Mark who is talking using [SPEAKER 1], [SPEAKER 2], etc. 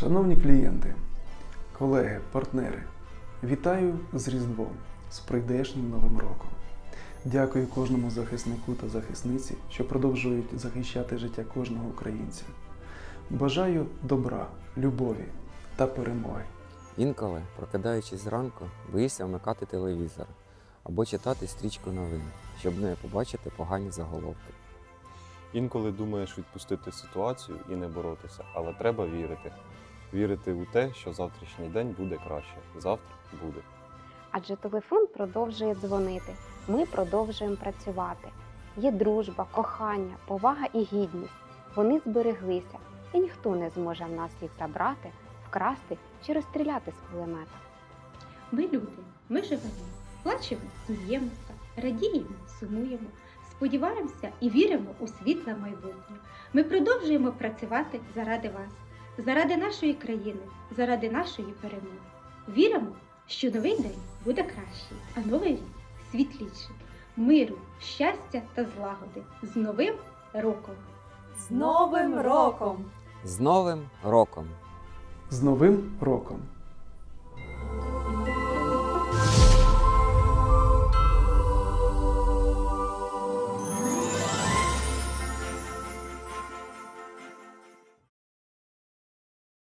[SPEAKER 1] Шановні клієнти, колеги, партнери, вітаю з Різдвом, з прийдешнім Новим роком. Дякую кожному захиснику та захисниці, що продовжують захищати життя кожного українця. Бажаю добра, любові та перемоги.
[SPEAKER 2] Інколи, прокидаючись зранку, боїшся вмикати телевізор або читати стрічку новин, щоб не побачити погані заголовки.
[SPEAKER 3] Інколи думаєш відпустити ситуацію і не боротися, але треба вірити. Вірити у те, що завтрашній день буде краще. Завтра буде.
[SPEAKER 4] Адже телефон продовжує дзвонити. Ми продовжуємо працювати. Є дружба, кохання, повага і гідність. Вони збереглися, і ніхто не зможе в нас їх забрати, вкрасти чи розстріляти з кулемета.
[SPEAKER 5] Ми люди, ми живемо, плачемо, сміємося, радіємо, сумуємо, сподіваємося і віримо у світле майбутнє. Ми продовжуємо працювати заради вас, заради нашої країни, заради нашої перемоги. Віримо, що новий день буде кращий, а новий рік світліший. Миру, щастя та злагоди з новим роком!
[SPEAKER 6] З Новим роком!
[SPEAKER 2] З Новим роком!
[SPEAKER 1] З Новим роком!